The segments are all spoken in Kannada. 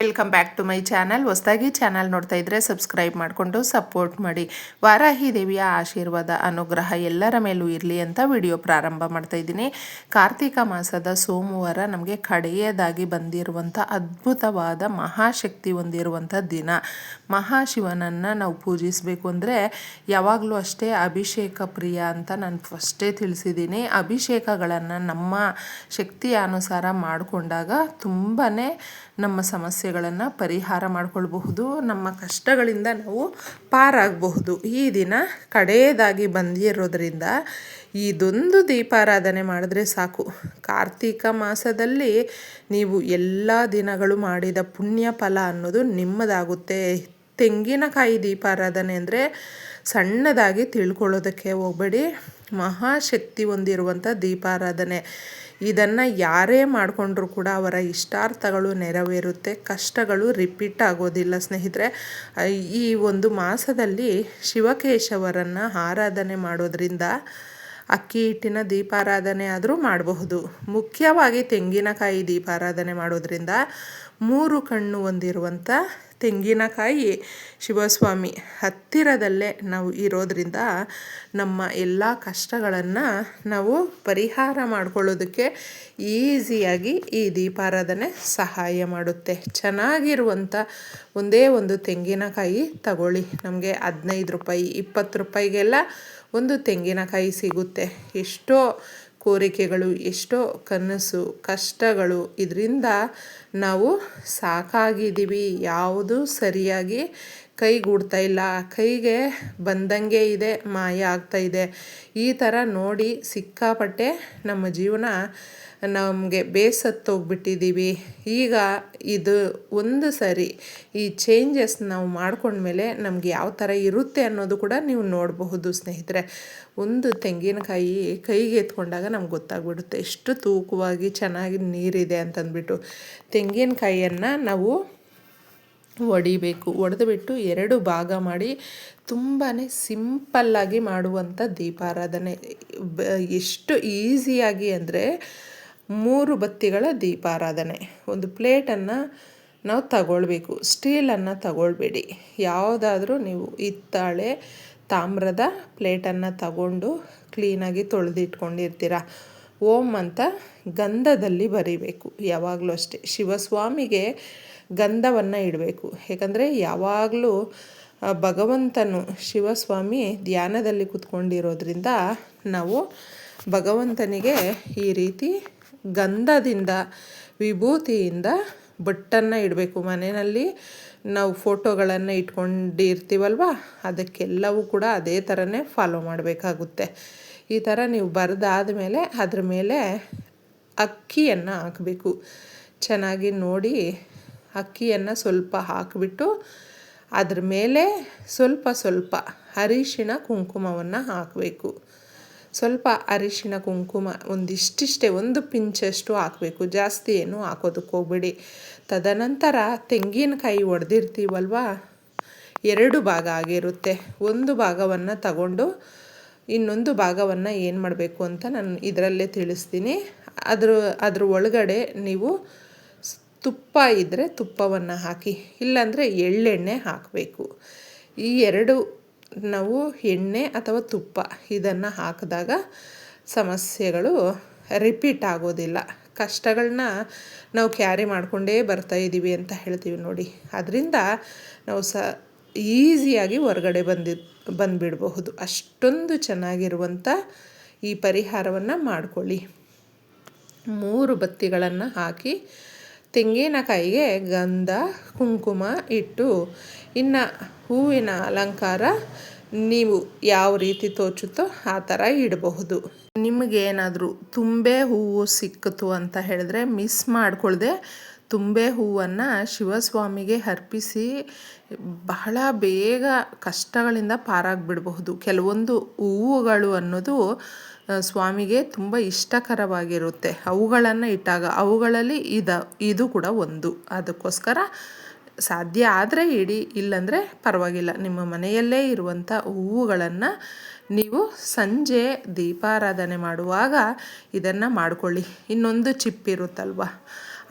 Welcome back to my channel ಹೊಸದಾಗಿ ಚಾನಲ್ ನೋಡ್ತಾ ಇದ್ರೆ ಸಬ್ಸ್ಕ್ರೈಬ್ ಮಾಡಿಕೊಂಡು ಸಪೋರ್ಟ್ ಮಾಡಿ. ವಾರಾಹಿ ದೇವಿಯ ಆಶೀರ್ವಾದ, ಅನುಗ್ರಹ ಎಲ್ಲರ ಮೇಲೂ ಇರಲಿ ಅಂತ ವಿಡಿಯೋ ಪ್ರಾರಂಭ ಮಾಡ್ತಾ ಇದ್ದೀನಿ. ಕಾರ್ತಿಕ ಮಾಸದ ಸೋಮವಾರ ನಮಗೆ ಕಡೆಯದಾಗಿ ಬಂದಿರುವಂಥ ಅದ್ಭುತವಾದ ಮಹಾಶಕ್ತಿ ಹೊಂದಿರುವಂಥ ದಿನ. ಮಹಾಶಿವನನ್ನು ನಾವು ಪೂಜಿಸಬೇಕು ಅಂದರೆ ಯಾವಾಗಲೂ ಅಷ್ಟೇ ಅಭಿಷೇಕ ಪ್ರಿಯ ಅಂತ ನಾನು ಫಸ್ಟೇ ತಿಳಿಸಿದ್ದೀನಿ. ಅಭಿಷೇಕಗಳನ್ನು ನಮ್ಮ ಶಕ್ತಿಯ ಅನುಸಾರ ಮಾಡಿಕೊಂಡಾಗ ತುಂಬಾ ನಮ್ಮ ಸಮಸ್ಯೆಗಳನ್ನು ಪರಿಹಾರ ಮಾಡಿಕೊಳ್ಬಹುದು. ನಮ್ಮ ಕಷ್ಟಗಳಿಂದ ನಾವು ಪಾರಾಗಬಹುದು. ಈ ದಿನ ಕಡೆಯದಾಗಿ ಬಂದಿರೋದ್ರಿಂದ ಇದೊಂದು ದೀಪಾರಾಧನೆ ಮಾಡಿದ್ರೆ ಸಾಕು. ಕಾರ್ತಿಕ ಮಾಸದಲ್ಲಿ ನೀವು ಎಲ್ಲ ದಿನಗಳು ಮಾಡಿದ ಪುಣ್ಯ ಫಲ ಅನ್ನೋದು ನಿಮ್ಮದಾಗುತ್ತೆ. ತೆಂಗಿನಕಾಯಿ ದೀಪಾರಾಧನೆ ಅಂದರೆ ಸಣ್ಣದಾಗಿ ತಿಳ್ಕೊಳ್ಳೋದಕ್ಕೆ ಹೋಗಬೇಡಿ. ಮಹಾಶಕ್ತಿ ಹೊಂದಿರುವಂಥ ದೀಪಾರಾಧನೆ. ಇದನ್ನು ಯಾರೇ ಮಾಡಿಕೊಂಡ್ರೂ ಕೂಡ ಅವರ ಇಷ್ಟಾರ್ಥಗಳು ನೆರವೇರುತ್ತೆ, ಕಷ್ಟಗಳು ರಿಪೀಟ್ ಆಗೋದಿಲ್ಲ ಸ್ನೇಹಿತರೆ. ಈ ಒಂದು ಮಾಸದಲ್ಲಿ ಶಿವಕೇಶವರನ್ನು ಆರಾಧನೆ ಮಾಡೋದ್ರಿಂದ ಅಕ್ಕಿ ಹಿಟ್ಟಿನ ದೀಪಾರಾಧನೆ ಆದರೂ ಮಾಡಬಹುದು. ಮುಖ್ಯವಾಗಿ ತೆಂಗಿನಕಾಯಿ ದೀಪಾರಾಧನೆ ಮಾಡೋದ್ರಿಂದ ಮೂರು ಕಣ್ಣು ಹೊಂದಿರುವಂಥ ತೆಂಗಿನಕಾಯಿ ಶಿವಸ್ವಾಮಿ ಹತ್ತಿರದಲ್ಲೇ ನಾವು ಇರೋದ್ರಿಂದ ನಮ್ಮ ಎಲ್ಲ ಕಷ್ಟಗಳನ್ನು ನಾವು ಪರಿಹಾರ ಮಾಡಿಕೊಳ್ಳೋದಕ್ಕೆ ಈಸಿಯಾಗಿ ಈ ದೀಪಾರಾಧನೆ ಸಹಾಯ ಮಾಡುತ್ತೆ. ಚೆನ್ನಾಗಿರುವಂಥ ಒಂದೇ ಒಂದು ತೆಂಗಿನಕಾಯಿ ತಗೊಳ್ಳಿ. ನಮಗೆ ಹದಿನೈದು ರೂಪಾಯಿ, ಇಪ್ಪತ್ತು ರೂಪಾಯಿಗೆಲ್ಲ ಒಂದು ತೆಂಗಿನಕಾಯಿ ಸಿಗುತ್ತೆ. ಎಷ್ಟೋ ಕೋರಿಕೆಗಳು, ಎಷ್ಟೋ ಕನಸು, ಕಷ್ಟಗಳು ಇದರಿಂದ ನಾವು ಸಾಕಾಗಿದ್ದೀವಿ, ಯಾವುದು ಸರಿಯಾಗಿ ಕೈಗೂಡ್ತಾ ಇಲ್ಲ. ಕೈಗೆ ಬಂದಂಗೆ ಇದೆ, ಮಾಯ ಆಗ್ತಾ ಇದೆ. ಈ ಥರ ನೋಡಿ ಸಿಕ್ಕಾಪಟ್ಟೆ ನಮ್ಮ ಜೀವನ ನಮಗೆ ಬೇಸತ್ತೋಗ್ಬಿಟ್ಟಿದ್ದೀವಿ. ಈಗ ಇದು ಒಂದು ಸರಿ ಈ ಚೇಂಜಸ್ ನಾವು ಮಾಡ್ಕೊಂಡ್ಮೇಲೆ ನಮ್ಗೆ ಯಾವ ಥರ ಇರುತ್ತೆ ಅನ್ನೋದು ಕೂಡ ನೀವು ನೋಡಬಹುದು ಸ್ನೇಹಿತರೆ. ಒಂದು ತೆಂಗಿನಕಾಯಿ ಕೈಗೆ ಎತ್ಕೊಂಡಾಗ ನಮ್ಗೆ ಗೊತ್ತಾಗ್ಬಿಡುತ್ತೆ, ಎಷ್ಟು ತೂಕವಾಗಿ ಚೆನ್ನಾಗಿ ನೀರಿದೆ ಅಂತಂದ್ಬಿಟ್ಟು. ತೆಂಗಿನಕಾಯಿಯನ್ನು ನಾವು ಒಡಿಬೇಕು. ಒಡೆದುಬಿಟ್ಟು ಎರಡು ಭಾಗ ಮಾಡಿ ತುಂಬಾ ಸಿಂಪಲ್ಲಾಗಿ ಮಾಡುವಂಥ ದೀಪಾರಾಧನೆ. ಎಷ್ಟು ಈಸಿಯಾಗಿ ಅಂದರೆ ಮೂರು ಬತ್ತಿಗಳ ದೀಪಾರಾಧನೆ. ಒಂದು ಪ್ಲೇಟನ್ನು ನಾವು ತಗೊಳ್ಬೇಕು. ಸ್ಟೀಲನ್ನು ತಗೊಳ್ಬೇಡಿ. ಯಾವುದಾದ್ರೂ ನೀವು ಹಿತ್ತಾಳೆ ತಾಮ್ರದ ಪ್ಲೇಟನ್ನು ತಗೊಂಡು ಕ್ಲೀನಾಗಿ ತೊಳೆದಿಟ್ಕೊಂಡಿರ್ತೀರ. ಓಂ ಅಂತ ಗಂಧದಲ್ಲಿ ಬರಿಬೇಕು. ಯಾವಾಗಲೂ ಅಷ್ಟೇ. ಶಿವಸ್ವಾಮಿಗೆ ಗಂಧವನ್ನು ಇಡಬೇಕು. ಯಾಕಂದರೆ ಯಾವಾಗಲೂ ಭಗವಂತನು ಶಿವಸ್ವಾಮಿ ಧ್ಯಾನದಲ್ಲಿ ಕೂತ್ಕೊಂಡಿರೋದ್ರಿಂದ ನಾವು ಭಗವಂತನಿಗೆ ಈ ರೀತಿ ಗಂಧದಿಂದ, ವಿಭೂತಿಯಿಂದ ಬಟ್ಟನ್ನು ಇಡಬೇಕು. ಮನೆಯಲ್ಲಿ ನಾವು ಫೋಟೋಗಳನ್ನು ಇಟ್ಕೊಂಡಿರ್ತೀವಲ್ವ, ಅದಕ್ಕೆಲ್ಲವೂ ಕೂಡ ಅದೇ ಥರನೇ ಫಾಲೋ ಮಾಡಬೇಕಾಗುತ್ತೆ. ಈ ಥರ ನೀವು ಬರೆದಾದ ಮೇಲೆ ಅದ್ರ ಮೇಲೆ ಅಕ್ಕಿಯನ್ನು ಹಾಕಬೇಕು. ಚೆನ್ನಾಗಿ ನೋಡಿ ಅಕ್ಕಿಯನ್ನು ಸ್ವಲ್ಪ ಹಾಕಿಬಿಟ್ಟು ಅದ್ರ ಮೇಲೆ ಸ್ವಲ್ಪ ಸ್ವಲ್ಪ ಅರಿಶಿಣ ಕುಂಕುಮವನ್ನು ಹಾಕಬೇಕು. ಸ್ವಲ್ಪ ಅರಿಶಿಣ ಕುಂಕುಮ ಒಂದಿಷ್ಟಿಷ್ಟೇ, ಒಂದು ಪಿಂಚಷ್ಟು ಹಾಕಬೇಕು. ಜಾಸ್ತಿ ಏನು ಹಾಕೋದಕ್ಕೆ ಹೋಗ್ಬೇಡಿ. ತದನಂತರ ತೆಂಗಿನಕಾಯಿ ಒಡೆದಿರ್ತೀವಲ್ವ? ಎರಡು ಭಾಗ ಆಗಿರುತ್ತೆ. ಒಂದು ಭಾಗವನ್ನು ತಗೊಂಡು ಇನ್ನೊಂದು ಭಾಗವನ್ನು ಏನು ಮಾಡಬೇಕು ಅಂತ ನಾನು ಇದರಲ್ಲೇ ತಿಳಿಸ್ತೀನಿ. ಅದ್ರ ಅದ್ರ ಒಳಗಡೆ ನೀವು ತುಪ್ಪ ಇದ್ದರೆ ತುಪ್ಪವನ್ನು ಹಾಕಿ, ಇಲ್ಲಾಂದರೆ ಎಳ್ಳೆಣ್ಣೆ ಹಾಕಬೇಕು. ಈ ಎರಡು ನಾವು ಎಣ್ಣೆ ಅಥವಾ ತುಪ್ಪ ಇದನ್ನು ಹಾಕಿದಾಗ ಸಮಸ್ಯೆಗಳು ರಿಪೀಟ್ ಆಗೋದಿಲ್ಲ. ಕಷ್ಟಗಳನ್ನ ನಾವು ಕ್ಯಾರಿ ಮಾಡಿಕೊಂಡೇ ಬರ್ತಾಯಿದ್ದೀವಿ ಅಂತ ಹೇಳ್ತೀವಿ ನೋಡಿ. ಅದರಿಂದ ನಾವು ಸ ಈಸಿಯಾಗಿ ಹೊರಗಡೆ ಬಂದಿ, ಬಂದುಬಿಡಬಹುದು. ಅಷ್ಟೊಂದು ಚೆನ್ನಾಗಿರುವಂಥ ಈ ಪರಿಹಾರವನ್ನು ಮಾಡಿಕೊಳ್ಳಿ. ಮೂರು ಬತ್ತಿಗಳನ್ನು ಹಾಕಿ ತೆಂಗಿನಕಾಯಿಗೆ ಗಂಧ, ಕುಂಕುಮ ಇಟ್ಟು ಇನ್ನು ಹೂವಿನ ಅಲಂಕಾರ ನೀವು ಯಾವ ರೀತಿ ತೋಚುತ್ತೋ ಆ ಥರ ಇಡಬಹುದು. ನಿಮಗೇನಾದರೂ ತುಂಬೆ ಹೂವು ಸಿಕ್ಕಿತು ಅಂತ ಹೇಳಿದ್ರೆ ಮಿಸ್ ಮಾಡಿಕೊಳ್ದೆ ತುಂಬೆ ಹೂವನ್ನು ಶಿವಸ್ವಾಮಿಗೆ ಅರ್ಪಿಸಿ ಬಹಳ ಬೇಗ ಕಷ್ಟಗಳಿಂದ ಪಾರಾಗಿಬಿಡಬಹುದು. ಕೆಲವೊಂದು ಹೂವುಗಳು ಅನ್ನೋದು ಸ್ವಾಮಿಗೆ ತುಂಬ ಇಷ್ಟಕರವಾಗಿರುತ್ತೆ. ಅವುಗಳನ್ನು ಇಟ್ಟಾಗ ಅವುಗಳಲ್ಲಿ ಇದ, ಇದು ಕೂಡ ಒಂದು. ಅದಕ್ಕೋಸ್ಕರ ಸಾಧ್ಯ ಆದರೆ ಇಡಿ, ಇಲ್ಲಂದರೆ ಪರವಾಗಿಲ್ಲ. ನಿಮ್ಮ ಮನೆಯಲ್ಲೇ ಇರುವಂಥ ಹೂವುಗಳನ್ನು ನೀವು ಸಂಜೆ ದೀಪಾರಾಧನೆ ಮಾಡುವಾಗ ಇದನ್ನು ಮಾಡಿಕೊಳ್ಳಿ. ಇನ್ನೊಂದು ಚಿಪ್ ಇರುತ್ತಲ್ವ?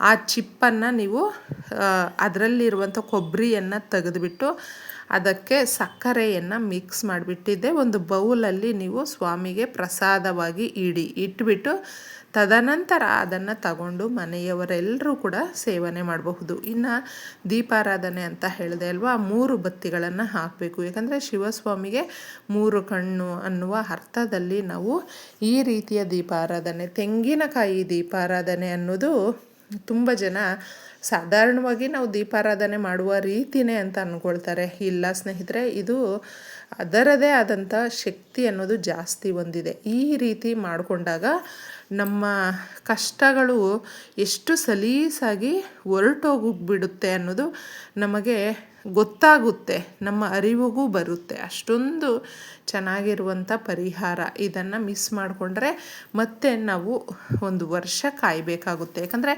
ಆ ಚಿಪ್ಪನ್ನು ನೀವು ಅದರಲ್ಲಿರುವಂಥ ಕೊಬ್ಬರಿಯನ್ನು ತೆಗೆದುಬಿಟ್ಟು ಅದಕ್ಕೆ ಸಕ್ಕರೆಯನ್ನು ಮಿಕ್ಸ್ ಮಾಡಿಬಿಟ್ಟಿದ್ದೆ. ಒಂದು ಬೌಲಲ್ಲಿ ನೀವು ಸ್ವಾಮಿಗೆ ಪ್ರಸಾದವಾಗಿ ಇಡಿ, ಇಟ್ಬಿಟ್ಟು ತದನಂತರ ಅದನ್ನು ತಗೊಂಡು ಮನೆಯವರೆಲ್ಲರೂ ಕೂಡ ಸೇವನೆ ಮಾಡಬಹುದು. ಇನ್ನು ದೀಪಾರಾಧನೆ ಅಂತ ಹೇಳಿದೆ ಅಲ್ವಾ, ಮೂರು ಬತ್ತಿಗಳನ್ನು ಹಾಕಬೇಕು. ಯಾಕಂದರೆ ಶಿವಸ್ವಾಮಿಗೆ ಮೂರು ಕಣ್ಣು ಅನ್ನುವ ಅರ್ಥದಲ್ಲಿ ನಾವು ಈ ರೀತಿಯ ದೀಪಾರಾಧನೆ, ತೆಂಗಿನಕಾಯಿ ದೀಪಾರಾಧನೆ ಅನ್ನೋದು ತುಂಬ ಜನ ಸಾಧಾರಣವಾಗಿ ನಾವು ದೀಪಾರಾಧನೆ ಮಾಡುವ ರೀತಿನೇ ಅಂತ ಅಂದ್ಕೊಳ್ತಾರೆ. ಇಲ್ಲ ಸ್ನೇಹಿತರೆ, ಇದು ಅದರದೇ ಆದಂಥ ಶಕ್ತಿ ಅನ್ನೋದು ಜಾಸ್ತಿ ಹೊಂದಿದೆ. ಈ ರೀತಿ ಮಾಡಿಕೊಂಡಾಗ ನಮ್ಮ ಕಷ್ಟಗಳು ಎಷ್ಟು ಸಲೀಸಾಗಿ ಹೊರಟೋಗ್ಬಿಡುತ್ತೆ ಅನ್ನೋದು ನಮಗೆ ಗೊತ್ತಾಗುತ್ತೆ, ನಮ್ಮ ಅರಿವಿಗೂ ಬರುತ್ತೆ. ಅಷ್ಟೊಂದು ಚೆನ್ನಾಗಿರುವಂಥ ಪರಿಹಾರ ಇದನ್ನು ಮಿಸ್ ಮಾಡಿಕೊಂಡ್ರೆ ಮತ್ತೆ ನಾವು ಒಂದು ವರ್ಷ ಕಾಯಬೇಕಾಗುತ್ತೆ. ಯಾಕಂದರೆ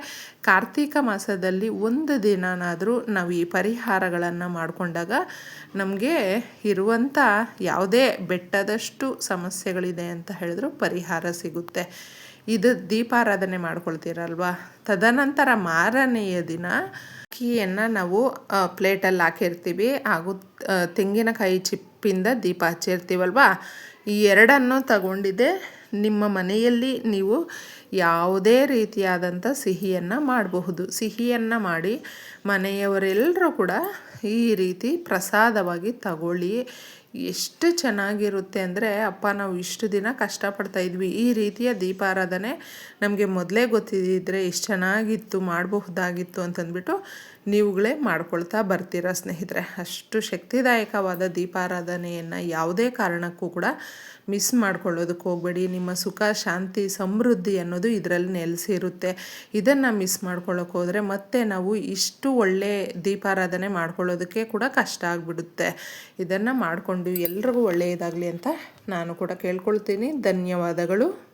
ಕಾರ್ತೀಕ ಮಾಸದಲ್ಲಿ ಒಂದು ದಿನನಾದರೂ ನಾವು ಈ ಪರಿಹಾರಗಳನ್ನು ಮಾಡಿಕೊಂಡಾಗ ನಮಗೆ ಇರುವಂಥ ಯಾವುದೇ ಬೆಟ್ಟದಷ್ಟು ಸಮಸ್ಯೆಗಳಿದೆ ಅಂತ ಹೇಳಿದ್ರು ಪರಿಹಾರ ಸಿಗುತ್ತೆ. ಇದು ದೀಪಾರಾಧನೆ ಮಾಡ್ಕೊಳ್ತೀರಲ್ವಾ? ತದನಂತರ ಮಾರನೆಯ ದಿನ ಅಕ್ಕಿಯನ್ನು ನಾವು ಪ್ಲೇಟಲ್ಲಿ ಹಾಕಿರ್ತೀವಿ. ಹಾಗೂ ತೆಂಗಿನಕಾಯಿ ಚಿಪ್ಪಿಂದ ದೀಪ ಹಚ್ಚಿರ್ತೀವಲ್ವಾ? ಈ ಎರಡನ್ನು ತಗೊಂಡಿದೆ ನಿಮ್ಮ ಮನೆಯಲ್ಲಿ ನೀವು ಯಾವುದೇ ರೀತಿಯಾದಂಥ ಸಿಹಿಯನ್ನು ಮಾಡಬಹುದು. ಸಿಹಿಯನ್ನು ಮಾಡಿ ಮನೆಯವರೆಲ್ಲರೂ ಕೂಡ ಈ ರೀತಿ ಪ್ರಸಾದವಾಗಿ ತಗೊಳ್ಳಿ. ಎಷ್ಟು ಚೆನ್ನಾಗಿರುತ್ತೆ ಅಂದರೆ, ಅಪ್ಪ, ನಾವು ಇಷ್ಟು ದಿನ ಕಷ್ಟಪಡ್ತಾ ಇದ್ವಿ. ಈ ರೀತಿಯ ದೀಪಾರಾಧನೆ ನಮಗೆ ಮೊದಲೇ ಗೊತ್ತಿದ್ದರೆ ಎಷ್ಟು ಚೆನ್ನಾಗಿತ್ತು, ಮಾಡಬಹುದಾಗಿತ್ತು ಅಂತಂದ್ಬಿಟ್ಟು ನೀವುಗಳೇ ಮಾಡ್ಕೊಳ್ತಾ ಬರ್ತೀರ ಸ್ನೇಹಿತರೆ. ಅಷ್ಟು ಶಕ್ತಿದಾಯಕವಾದ ದೀಪಾರಾಧನೆಯನ್ನು ಯಾವುದೇ ಕಾರಣಕ್ಕೂ ಕೂಡ ಮಿಸ್ ಮಾಡ್ಕೊಳ್ಳೋದಕ್ಕೆ ಹೋಗಬೇಡಿ. ನಿಮ್ಮ ಸುಖ, ಶಾಂತಿ, ಸಮೃದ್ಧಿ ಅನ್ನೋದು ಇದರಲ್ಲಿ ನೆಲೆಸಿರುತ್ತೆ. ಇದನ್ನು ಮಿಸ್ ಮಾಡ್ಕೊಳ್ಳೋಕೆ ಹೋದರೆ ಮತ್ತೆ ನಾವು ಇಷ್ಟು ಒಳ್ಳೆ ದೀಪಾರಾಧನೆ ಮಾಡ್ಕೊಳ್ಳೋದಕ್ಕೆ ಕೂಡ ಕಷ್ಟ ಆಗಿಬಿಡುತ್ತೆ. ಇದನ್ನು ಮಾಡಿಕೊಂಡು ಎಲ್ರಿಗೂ ಒಳ್ಳೆಯದಾಗಲಿ ಅಂತ ನಾನು ಕೂಡ ಕೇಳ್ಕೊಳ್ತೀನಿ. ಧನ್ಯವಾದಗಳು.